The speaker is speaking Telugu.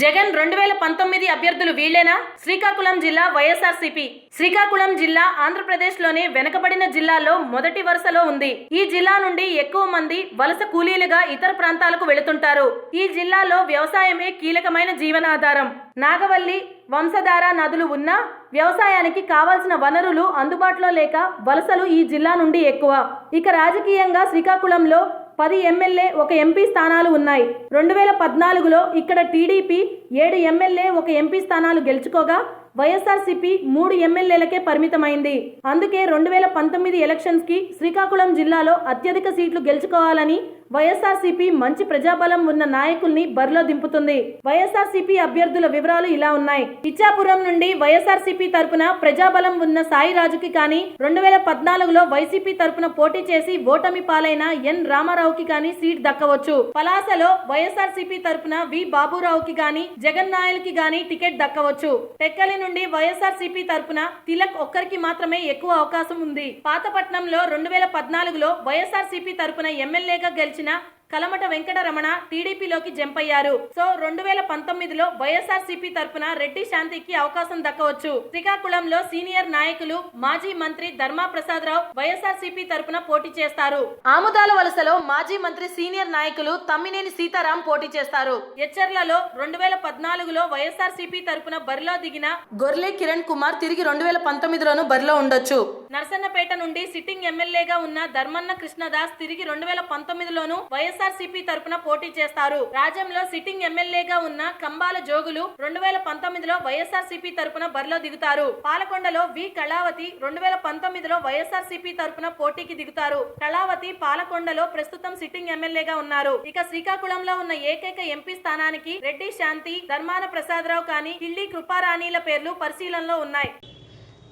జగన్ రెండు వేల పంతొమ్మిది అభ్యర్థులు వీళ్ళేనా శ్రీకాకుళం జిల్లా వైఎస్ఆర్సీపీ. శ్రీకాకుళం జిల్లా ఆంధ్రప్రదేశ్లోని వెనకబడిన జిల్లాల్లో మొదటి వరుసలో ఉంది. ఈ జిల్లా నుండి ఎక్కువ మంది వలస కూలీలుగా ఇతర ప్రాంతాలకు వెళుతుంటారు. ఈ జిల్లాలో వ్యవసాయమే కీలకమైన జీవనాధారం. నాగవల్లి వంశధార నదులు ఉన్నా వ్యవసాయానికి కావాల్సిన వనరులు అందుబాటులో లేక వలసలు ఈ జిల్లా నుండి ఎక్కువ. ఇక రాజకీయంగా శ్రీకాకుళంలో పది ఎమ్మెల్యే ఒక ఎంపీ స్థానాలు ఉన్నాయి. రెండు వేల పద్నాలుగులో ఇక్కడ టీడీపీ ఏడు ఎమ్మెల్యే ఒక ఎంపీ స్థానాలు గెలుచుకోగా వైఎస్ఆర్సీపీ మూడు ఎమ్మెల్యేలకే పరిమితమైంది. అందుకే రెండు వేల పంతొమ్మిది ఎలక్షన్స్కి శ్రీకాకుళం జిల్లాలో అత్యధిక సీట్లు గెలుచుకోవాలని వైఎస్ఆర్సీపీ మంచి ప్రజాబలం ఉన్న నాయకుల్ని బరిలో దింపుతుంది. వైఎస్ఆర్సీపీ అభ్యర్థుల వివరాలు ఇలా ఉన్నాయి. ఇచ్చాపురం నుండి వైఎస్ఆర్సీపీ తరపున ప్రజాబలం ఉన్న సాయిరాజుకి కానీ రెండు వేల పద్నాలుగులో వైసీపీ తరపున పోటీ చేసి ఓటమి పాలైన ఎన్ రామారావుకి కానీ సీట్ దక్కవచ్చు. పలాసలో వైఎస్ఆర్సీపీ తరపున వి బాబురావుకి కానీ జగన్ నాయల్కి గాని టికెట్ దక్కవచ్చు. టెక్కలి నుండి వైఎస్ఆర్సీపీ తరపున తిలక్ ఒక్కరికి మాత్రమే ఎక్కువ అవకాశం ఉంది. పాతపట్నంలో రెండు వేల పద్నాలుగులో వైఎస్ఆర్సీపీ తరపున ఎమ్మెల్యేగా గెలిచిన కలమట వెంకటరమణ టీడీపీలోకి జంప్ అయ్యారు సో రెండు వేల పంతొమ్మిదిలో వైఎస్ఆర్సీపీ తరపున రెడ్డి శాంతికి అవకాశం దక్కవచ్చు. శ్రీకాకుళంలో సీనియర్ నాయకులు మాజీ మంత్రి ధర్మా ప్రసాద్ రావు వైఎస్ఆర్సీపీ తరపున పోటీ చేస్తారు. ఆముదాల వలసలో మాజీ మంత్రి సీనియర్ నాయకులు తమ్మినేని సీతారాం పోటీ చేస్తారు. ఎచ్చర్లలో రెండు వేల పద్నాలుగులో వైఎస్ఆర్సీపీ తరపున బరిలో దిగిన గొర్లే కిరణ్ కుమార్ తిరిగి రెండు వేల పంతొమ్మిదిలోనూ బరిలో ఉండొచ్చు. నర్సన్నపేట నుండి సిట్టింగ్ ఎమ్మెల్యేగా ఉన్న ధర్మన్న కృష్ణదాస్ తిరిగి రెండు వేల పంతొమ్మిదిలోనూ వైఎస్ఆర్సీపీ తరపున పోటీ చేస్తారు. రాజ్యంలో సిట్టింగ్ ఎమ్మెల్యేగా ఉన్న కంబాల జోగులు రెండు వేల పంతొమ్మిదిలో వైఎస్ఆర్సీపీ తరపున బరిలో దిగుతారు. పాలకొండలో వి కళావతి రెండు వేల పంతొమ్మిదిలో వైఎస్ఆర్సీపీ తరపున పోటీకి దిగుతారు. కళావతి పాలకొండలో ప్రస్తుతం సిట్టింగ్ ఎమ్మెల్యేగా ఉన్నారు. ఇక శ్రీకాకుళంలో ఉన్న ఏకైక ఎంపీ స్థానానికి రెడ్డి శాంతి ధర్మాన ప్రసాదరావు కానీ కిళ్ళి కృపారాణిల పేర్లు పరిశీలనలో ఉన్నాయి.